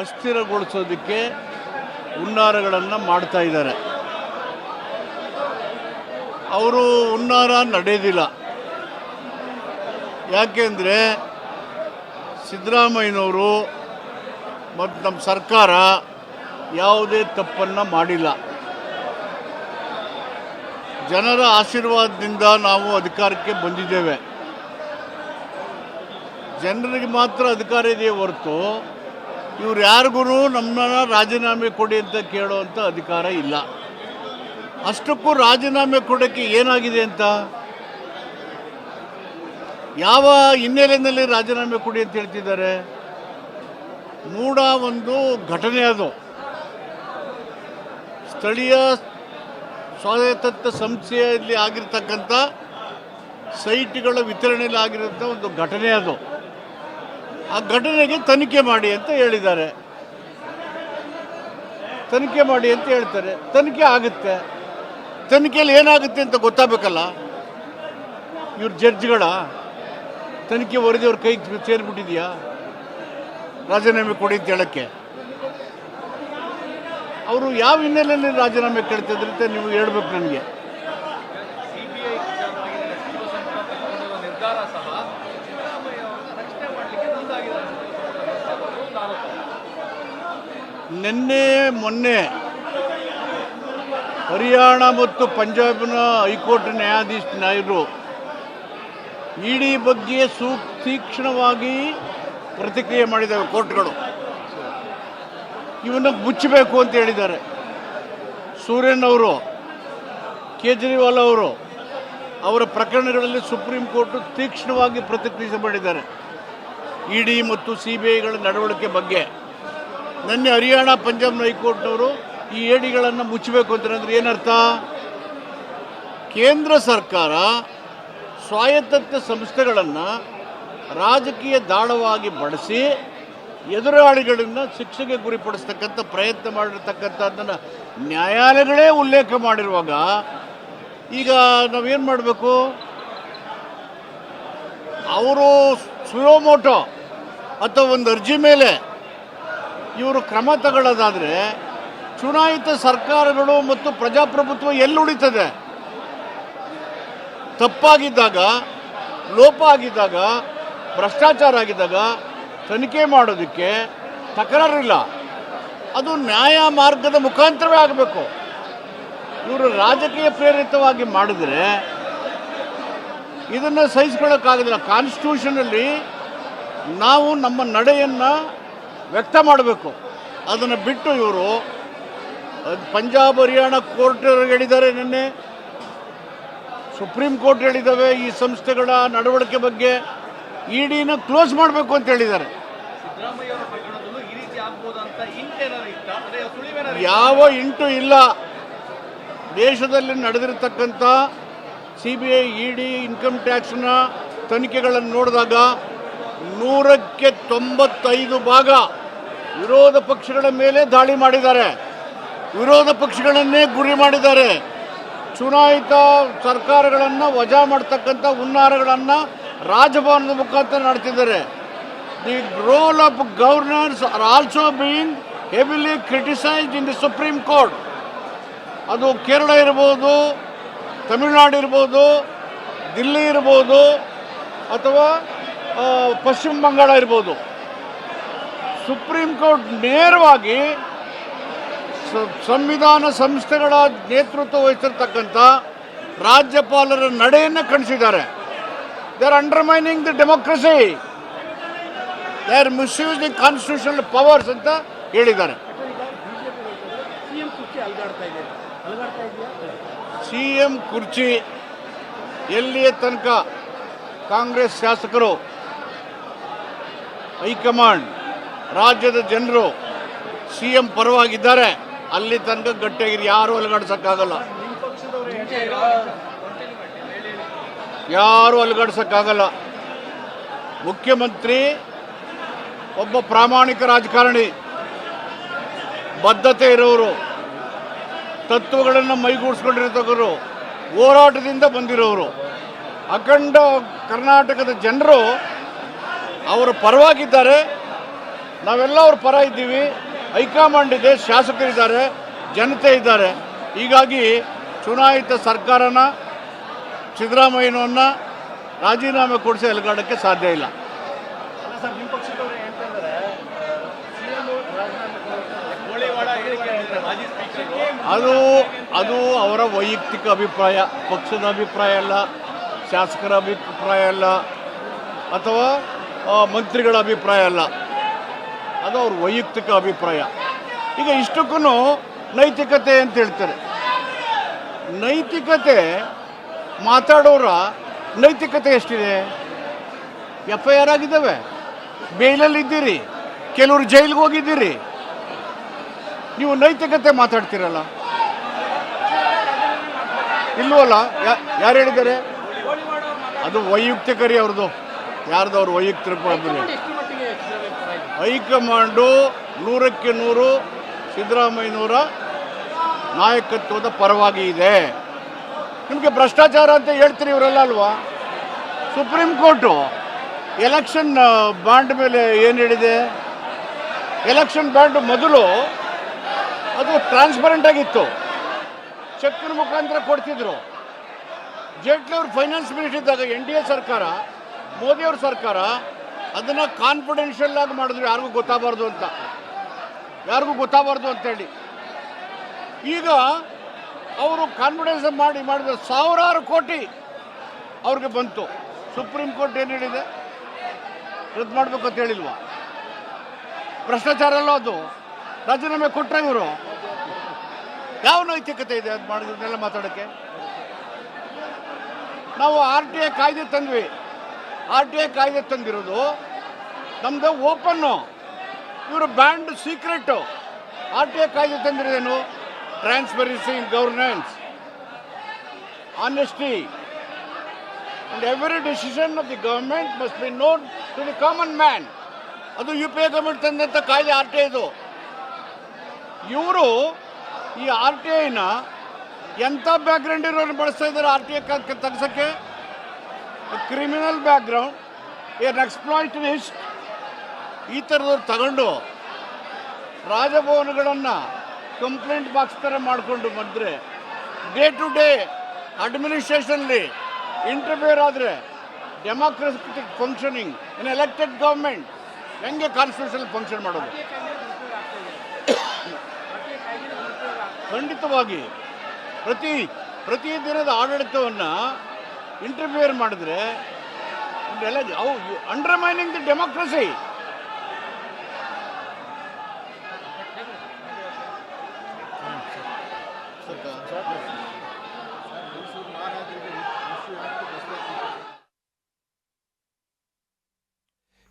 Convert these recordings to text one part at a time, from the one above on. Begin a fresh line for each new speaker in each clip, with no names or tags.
ಅಸ್ಥಿರಗೊಳಿಸೋದಕ್ಕೆ ಹುನ್ನಾರಗಳನ್ನು ಮಾಡ್ತಾ ಇದ್ದಾರೆ. ಅವರು ಹುನ್ನಾರ ನಡೆಯೋದಿಲ್ಲ ಯಾಕೆಂದರೆ ಸಿದ್ದರಾಮಯ್ಯನವರು ಮತ್ತು ನಮ್ಮ ಸರ್ಕಾರ ಯಾವುದೇ ತಪ್ಪನ್ನು ಮಾಡಿಲ್ಲ. ಜನರ ಆಶೀರ್ವಾದದಿಂದ ನಾವು ಅಧಿಕಾರಕ್ಕೆ ಬಂದಿದ್ದೇವೆ. ಜನರಿಗೆ ಮಾತ್ರ ಅಧಿಕಾರ ಇದೆಯೇ ಹೊರತು ಇವ್ರು ಯಾರಿಗೂ ನಮ್ಮನ್ನ ರಾಜೀನಾಮೆ ಕೊಡಿ ಅಂತ ಕೇಳುವಂಥ ಅಧಿಕಾರ ಇಲ್ಲ. ಅಷ್ಟಕ್ಕೂ ರಾಜೀನಾಮೆ ಕೊಡೋಕ್ಕೆ ಏನಾಗಿದೆ ಅಂತ? ಯಾವ ಹಿನ್ನೆಲೆಯಲ್ಲಿ ರಾಜೀನಾಮೆ ಕೊಡಿ ಅಂತ ಹೇಳ್ತಿದ್ದಾರೆ? ಮೂಡ ಒಂದು ಘಟನೆ ಅದು. ಸ್ಥಳೀಯ ಸ್ವಾಯತ್ತ ಸಂಸ್ಥೆಯಲ್ಲಿ ಆಗಿರ್ತಕ್ಕಂಥ ಸೈಟ್ಗಳ ವಿತರಣೆಯಲ್ಲಿ ಆಗಿರೋಂಥ ಒಂದು ಘಟನೆ ಅದು. ಆ ಘಟನೆಗೆ ತನಿಖೆ ಮಾಡಿ ಅಂತ ಹೇಳಿದ್ದಾರೆ. ತನಿಖೆ ಮಾಡಿ ಅಂತ ಹೇಳ್ತಾರೆ. ತನಿಖೆ ಆಗುತ್ತೆ. ತನಿಖೆಯಲ್ಲಿ ಏನಾಗುತ್ತೆ ಅಂತ ಗೊತ್ತಾಗಬೇಕಲ್ಲ? ಇವ್ರ ಜಡ್ಜ್ಗಳ? ತನಿಖೆ ವರದಿಯವ್ರ ಕೈ ಸೇರಿಬಿಟ್ಟಿದೆಯಾ? ರಾಜೀನಾಮೆ ಕೊಡಿ ಅಂತ ಹೇಳಕ್ಕೆ ಅವರು ಯಾವ ಹಿನ್ನೆಲೆಯಲ್ಲಿ ರಾಜೀನಾಮೆ ಕೇಳ್ತಿದ್ರಂತೆ ನೀವು ಹೇಳ್ಬೇಕು ನನಗೆ. ನಿನ್ನೆ ಮೊನ್ನೆ ಹರಿಯಾಣ ಮತ್ತು ಪಂಜಾಬ್ನ ಹೈಕೋರ್ಟ್ ನ್ಯಾಯಾಧೀಶ ನಾಯರು ಇಡಿ ಬಗ್ಗೆ ಸೂ, ತೀಕ್ಷ್ಣವಾಗಿ ಪ್ರತಿಕ್ರಿಯೆ ಮಾಡಿದ್ದಾವೆ ಕೋರ್ಟ್ಗಳು. ಇವನ್ನ ಮುಚ್ಚಬೇಕು ಅಂತ ಹೇಳಿದ್ದಾರೆ. ಸೂರ್ಯನ್ ಅವರು, ಕೇಜ್ರಿವಾಲ್ ಅವರು ಅವರ ಪ್ರಕರಣಗಳಲ್ಲಿ ಸುಪ್ರೀಂ ಕೋರ್ಟ್ ತೀಕ್ಷ್ಣವಾಗಿ ಪ್ರತಿಕ್ರಿಯೆ ಮಾಡಿದ್ದಾರೆ ಇ ಡಿ ಮತ್ತು ಸಿ ಬಿ ಐಗಳ ನಡವಳಿಕೆ ಬಗ್ಗೆ. ನಿನ್ನೆ ಹರಿಯಾಣ ಪಂಜಾಬ್ ಹೈಕೋರ್ಟ್ನವರು ಈ ಏಡಿಗಳನ್ನು ಮುಚ್ಚಬೇಕು ಅಂತಂದ್ರೆ ಏನರ್ಥ? ಕೇಂದ್ರ ಸರ್ಕಾರ ಸ್ವಾಯತ್ತ ಸಂಸ್ಥೆಗಳನ್ನು ರಾಜಕೀಯ ದಾಳವಾಗಿ ಬಳಸಿ ಎದುರಾಳಿಗಳನ್ನು ಶಿಕ್ಷೆಗೆ ಗುರಿಪಡಿಸ್ತಕ್ಕಂಥ ಪ್ರಯತ್ನ ಮಾಡಿರ್ತಕ್ಕಂಥದ್ದನ್ನು ನ್ಯಾಯಾಲಯಗಳೇ ಉಲ್ಲೇಖ ಮಾಡಿರುವಾಗ ಈಗ ನಾವೇನು ಮಾಡಬೇಕು? ಅವರು ಸುಯೋಮೋಟೋ ಅಥವಾ ಒಂದು ಅರ್ಜಿ ಮೇಲೆ ಇವರು ಕ್ರಮ ತಗೊಳ್ಳೋದಾದರೆ ಚುನಾಯಿತ ಸರ್ಕಾರಗಳು ಮತ್ತು ಪ್ರಜಾಪ್ರಭುತ್ವ ಎಲ್ಲಿ ಉಳಿತದೆ? ತಪ್ಪಾಗಿದ್ದಾಗ, ಲೋಪ ಆಗಿದ್ದಾಗ, ಭ್ರಷ್ಟಾಚಾರ ಆಗಿದ್ದಾಗ ತನಿಖೆ ಮಾಡೋದಕ್ಕೆ ತಕರಾರಿಲ್ಲ. ಅದು ನ್ಯಾಯ ಮಾರ್ಗದ ಮುಖಾಂತರವೇ ಆಗಬೇಕು. ಇವರು ರಾಜಕೀಯ ಪ್ರೇರಿತವಾಗಿ ಮಾಡಿದರೆ ಇದನ್ನು ಸಹಿಸ್ಕೊಳ್ಳೋಕ್ಕಾಗೋದಿಲ್ಲ. ಕಾನ್ಸ್ಟಿಟ್ಯೂಷನಲ್ಲಿ ನಾವು ನಮ್ಮ ನಡೆಯನ್ನು ವ್ಯಕ್ತ ಮಾಡಬೇಕು. ಅದನ್ನು ಬಿಟ್ಟು ಇವರು ಪಂಜಾಬ್ ಹರಿಯಾಣ ಕೋರ್ಟ್ ಹೇಳಿದ್ದಾರೆ ನಿನ್ನೆ. ಸುಪ್ರೀಂ ಕೋರ್ಟ್ ಹೇಳಿದ್ದಾವೆ ಈ ಸಂಸ್ಥೆಗಳ ನಡವಳಿಕೆ ಬಗ್ಗೆ. ಇಡಿನ ಕ್ಲೋಸ್ ಮಾಡಬೇಕು ಅಂತ ಹೇಳಿದ್ದಾರೆ. ಯಾವ ಇಂಟು ಇಲ್ಲ. ದೇಶದಲ್ಲಿ ನಡೆದಿರತಕ್ಕಂಥ C B I E D income ಟ್ಯಾಕ್ಸ್ನ ತನಿಖೆಗಳನ್ನು ನೋಡಿದಾಗ ನೂರಕ್ಕೆ ತೊಂಬತ್ತೈದು ಭಾಗ. ವಿರೋಧ ಪಕ್ಷಗಳ ಮೇಲೆ ದಾಳಿ ಮಾಡಿದ್ದಾರೆ. ವಿರೋಧ ಪಕ್ಷಗಳನ್ನೇ ಗುರಿ ಮಾಡಿದ್ದಾರೆ. ಚುನಾಯಿತ ಸರ್ಕಾರಗಳನ್ನು ವಜಾ ಮಾಡ್ತಕ್ಕಂಥ ಹುನ್ನಾರಗಳನ್ನು ರಾಜಭವನದ ಮುಖಾಂತರ ನಡೆಸಿದ್ದಾರೆ. The role of governors are also being heavily criticised in the supreme court. ಅದು ಕೇರಳ ಇರ್ಬೋದು, ತಮಿಳುನಾಡು ಇರ್ಬೋದು, ದಿಲ್ಲಿ ಇರ್ಬೋದು, ಅಥವಾ ಪಶ್ಚಿಮ ಬಂಗಾಳ ಇರ್ಬೋದು. ಸುಪ್ರೀಂ ಕೋರ್ಟ್ ನೇರವಾಗಿ ಸಂವಿಧಾನ ಸಂಸ್ಥೆಗಳ ನೇತೃತ್ವ ವಹಿಸಿರ್ತಕ್ಕಂಥ ರಾಜ್ಯಪಾಲರ ನಡೆಯನ್ನು ಕಣಿಸಿದ್ದಾರೆ they are undermining the democracy they are misusing constitutional powers ಅಂತ ಹೇಳಿದ್ದಾರೆ. ಸಿ ಎಂ ಕುರ್ಚಿ ಎಲ್ಲಿಯ ತನಕ ಕಾಂಗ್ರೆಸ್ ಶಾಸಕರು ಹೈಕಮಾಂಡ್ ರಾಜ್ಯದ ಜನರು ಸಿ ಎಂ ಪರವಾಗಿದ್ದಾರೆ. ಅಲ್ಲಿ ತನಕ ಗಟ್ಟಿಯಾಗಿರಿ, ಯಾರು ಅಲುಗಾಡ್ಸೋಕ್ಕಾಗಲ್ಲ. ಯಾರು ಅಲುಗಾಡ್ಸೋಕ್ಕಾಗಲ್ಲ. ಮುಖ್ಯಮಂತ್ರಿ ಒಬ್ಬ ಪ್ರಾಮಾಣಿಕ ರಾಜಕಾರಣಿ, ಬದ್ಧತೆ ಇರೋರು, ತತ್ವಗಳನ್ನು ಮೈಗೂಡಿಸ್ಕೊಂಡಿರ್ತಕ್ಕರು ಹೋರಾಟದಿಂದ ಬಂದಿರೋರು. ಅಖಂಡ ಕರ್ನಾಟಕದ ಜನರು ಅವರು ಪರವಾಗಿದ್ದಾರೆ. ನಾವೆಲ್ಲ ಅವ್ರ ಪರ ಇದ್ದೀವಿ. ಹೈಕಮಾಂಡ್ ಇದೆ ಶಾಸಕರಿದ್ದಾರೆ ಜನತೆ ಇದ್ದಾರೆ. ಹೀಗಾಗಿ ಚುನಾಯಿತ ಸರ್ಕಾರನ ಸಿದ್ದರಾಮಯ್ಯನವನ್ನ ರಾಜೀನಾಮೆ ಕೊಡಿಸಿ ಎಲ್ಗಾಡೋಕ್ಕೆ ಸಾಧ್ಯ ಇಲ್ಲ. ಅದು ಅದು ಅವರ ವೈಯಕ್ತಿಕ ಅಭಿಪ್ರಾಯ ಪಕ್ಷದ ಅಭಿಪ್ರಾಯ ಅಲ್ಲ ಶಾಸಕರ ಅಭಿಪ್ರಾಯ ಅಲ್ಲ ಅಥವಾ ಮಂತ್ರಿಗಳ ಅಭಿಪ್ರಾಯ ಅಲ್ಲ. ಅದು ಅವ್ರ ವೈಯಕ್ತಿಕ ಅಭಿಪ್ರಾಯ. ಈಗ ಇಷ್ಟಕ್ಕೂ ನೈತಿಕತೆ ಅಂತ ಹೇಳ್ತಾರೆ. ನೈತಿಕತೆ ಮಾತಾಡೋರ ನೈತಿಕತೆ ಎಷ್ಟಿದೆ? ಎಫ್ ಐ ಆರ್ ಆಗಿದ್ದಾವೆ. ಬೇಲಲ್ಲಿ ಇದ್ದೀರಿ. ಕೆಲವರು ಜೈಲಿಗೆ ಹೋಗಿದ್ದೀರಿ. ನೀವು ನೈತಿಕತೆ ಮಾತಾಡ್ತೀರಲ್ಲ. ಇಲ್ವಲ್ಲ? ಯಾರು ಹೇಳಿದ್ದಾರೆ? ಅದು ವೈಯುಕ್ತಿಕರಿ ಅವ್ರದ್ದು. ಯಾರ್ದು ಅವ್ರ ವೈಯಕ್ತಿಕ ಹೈಕಮಾಂಡು ನೂರಕ್ಕೆ ನೂರು ಸಿದ್ದರಾಮಯ್ಯನವರ ನಾಯಕತ್ವದ ಪರವಾಗಿ ಇದೆ. ನಿಮಗೆ ಭ್ರಷ್ಟಾಚಾರ ಅಂತ ಹೇಳ್ತೀರಿ ಇವರೆಲ್ಲ ಅಲ್ವಾ? ಸುಪ್ರೀಂ ಕೋರ್ಟು ಎಲೆಕ್ಷನ್ ಬಾಂಡ್ ಮೇಲೆ ಏನು ಹೇಳಿದೆ? ಎಲೆಕ್ಷನ್ ಬಾಂಡ್ ಮೊದಲು ಅದು ಟ್ರಾನ್ಸ್ಪರೆಂಟ್ ಆಗಿತ್ತು. ಚೆಕ್ನ ಮುಖಾಂತರ ಕೊಡ್ತಿದ್ರು. ಜೇಟ್ಲಿ ಅವರು ಫೈನಾನ್ಸ್ ಮಿನಿಸ್ಟರ್ ಇದ್ದಾಗ ಎನ್ ಡಿ ಎ ಸರ್ಕಾರ ಮೋದಿಯವ್ರ ಸರ್ಕಾರ ಅದನ್ನು ಕಾನ್ಫಿಡೆನ್ಷಿಯಲ್ ಆಗಿ ಮಾಡಿದ್ರು. ಯಾರಿಗೂ ಗೊತ್ತಾಗಬಾರ್ದು ಅಂತ. ಯಾರಿಗೂ ಗೊತ್ತಾಗಬಾರ್ದು ಅಂತೇಳಿ ಈಗ ಅವರು ಕಾನ್ಫಿಡೆನ್ಸ್ ಮಾಡಿ, ಮಾಡಿದ ಸಾವಿರಾರು ಕೋಟಿ ಅವ್ರಿಗೆ ಬಂತು. ಸುಪ್ರೀಂ ಕೋರ್ಟ್ ಏನು ಹೇಳಿದೆ? ರದ್ದು ಮಾಡಬೇಕು ಅಂತ ಹೇಳಿಲ್ವಾ? ಭ್ರಷ್ಟಾಚಾರ ಅಲ್ಲ ಅದು. ರಾಜೀನಾಮೆ ಕೊಟ್ಟರೆ ಇವರು. ಯಾವ ನೈತಿಕತೆ ಇದೆ ಅದು ಮಾಡಿದ್ರನ್ನೆಲ್ಲ ಮಾತಾಡೋಕ್ಕೆ? ನಾವು ಆರ್ ಟಿ ಐ ಕಾಯ್ದೆ ತಂದ್ವಿ. ಆರ್ ಟಿ ಐ ಕಾಯ್ದೆ ತಂದಿರೋದು ನಮ್ಮದು ಓಪನ್ನು ಇವರು band secret. R T I ಕಾಯ್ದೆ ತಂದಿರೋದೇನು? Transparency in governance honesty and every decision of the government must be known to the common man ಅದು ಯು ಪಿ ಐ ಗವರ್ಮೆಂಟ್ ತಂದಂಥ ಕಾಯ್ದೆ R T ಐದು. ಇವರು ಈ ಆರ್ ಟಿ ಐನ ಎಂಥ ಬ್ಯಾಕ್ಗ್ರೌಂಡ್ ಇರೋರು ಬಳಸ್ತಾ ಇದ್ದಾರೆ ಆರ್ ಟಿ ಐ ತೆಗ್ಸೋಕ್ಕೆ? ಕ್ರಿಮಿನಲ್ ಬ್ಯಾಕ್ಗ್ರೌಂಡ್ ಏನ್ ಎಕ್ಸ್ಪ್ಲಾಯ್ಟಿಸ್ಟ್ ಈ ಥರದವ್ರು ತಗೊಂಡು ರಾಜಭವನಗಳನ್ನು ಕಂಪ್ಲೇಂಟ್ ಬಾಕ್ಸ್ ಥರ ಮಾಡಿಕೊಂಡು ಬಂದರೆ ಡೇ ಟು ಡೇ ಅಡ್ಮಿನಿಸ್ಟ್ರೇಷನ್ಲಿ ಇಂಟರ್ಫಿಯರ್ ಆದರೆ democratic functioning in elected government ಹೆಂಗೆ ಕಾನ್ಸ್ಟಿಟ್ಯೂಷನ್ ಫಂಕ್ಷನ್ ಮಾಡೋದು? ಖಂಡಿತವಾಗಿ ಪ್ರತಿ ಪ್ರತಿ ದಿನದ ಆಡಳಿತವನ್ನು ಇಂಟರ್ಫಿಯರ್ ಮಾಡಿದ್ರೆ ಅಂಡರ್ಮೈನಿಂಗ್ ದಿ ಡೆಮೋಕ್ರಸಿ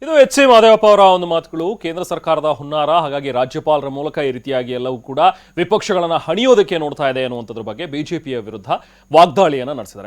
ಇದು ಎಚ್ ಸಿ ಮಾದೇವಪ್ಪ ಅವರ ಒಂದು ಮಾತುಗಳು. ಕೇಂದ್ರ ಸರ್ಕಾರದ ಹುನ್ನಾರ, ಹಾಗಾಗಿ ರಾಜ್ಯಪಾಲರ ಮೂಲಕ ಈ ರೀತಿಯಾಗಿ ಎಲ್ಲವೂ ಕೂಡ ವಿಪಕ್ಷಗಳನ್ನ ಹಣಿಯೋದಕ್ಕೆ ನೋಡ್ತಾ ಇದೆ ಅನ್ನುವಂಥದ್ರ ಬಗ್ಗೆ ಬಿಜೆಪಿಯ ವಿರುದ್ಧ ವಾಗ್ದಾಳಿಯನ್ನ ನಡೆಸಿದ್ದಾರೆ.